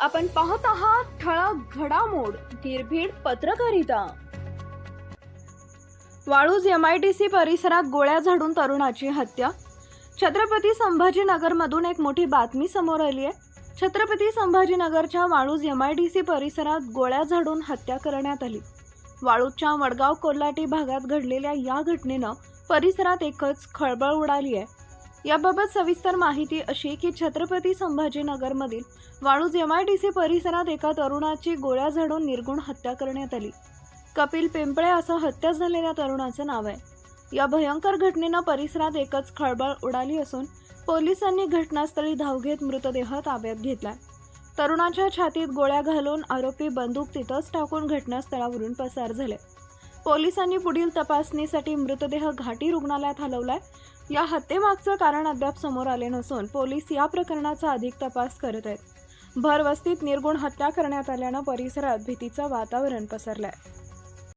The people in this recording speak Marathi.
आपण पाहत आहात ठळक घडामोड निर्भीड पत्रकारिता. वाळूज एमआयडीसी परिसरात गोळ्या झाडून तरुणाची हत्या. छत्रपती संभाजीनगरमधून एक मोठी बातमी समोर आली आहे. छत्रपती संभाजीनगरच्या वाळूज एमआयडीसी परिसरात गोळ्या झाडून हत्या करण्यात आली. वाळूजच्या वडगाव कोल्हाटी भागात घडलेल्या या घटनेनं परिसरात एकच खळबळ उडाली आहे. याबाबत सविस्तर माहिती अशी की छत्रपती संभाजीनगरमधील वाळूज सी परिसरात एका तरुणाची गोळ्या झाडून निर्गुण हत्या करण्यात आली. कपिल पिंपळे असं हत्या झालेल्या तरुणाचं नाव आहे. या भयंकर घटनेनं परिसरात एकच खळबळ उडाली असून पोलिसांनी घटनास्थळी धाव घेत मृतदेह ताब्यात घेतला तरुणाच्या छातीत गोळ्या घालून आरोपी बंदूक तिथंच टाकून घटनास्थळावरून पसार झाले. पोलिसांनी पुढील तपासणीसाठी मृतदेह घाटी रुग्णालयात हलवलाय. या हत्येमागचं कारण अद्याप समोर आले नसून पोलीस या प्रकरणाचा अधिक तपास करत आहेत. भरवस्तीत निर्गुण हत्या करण्यात आल्यानं परिसरात भीतीचं वातावरण पसरलं आहे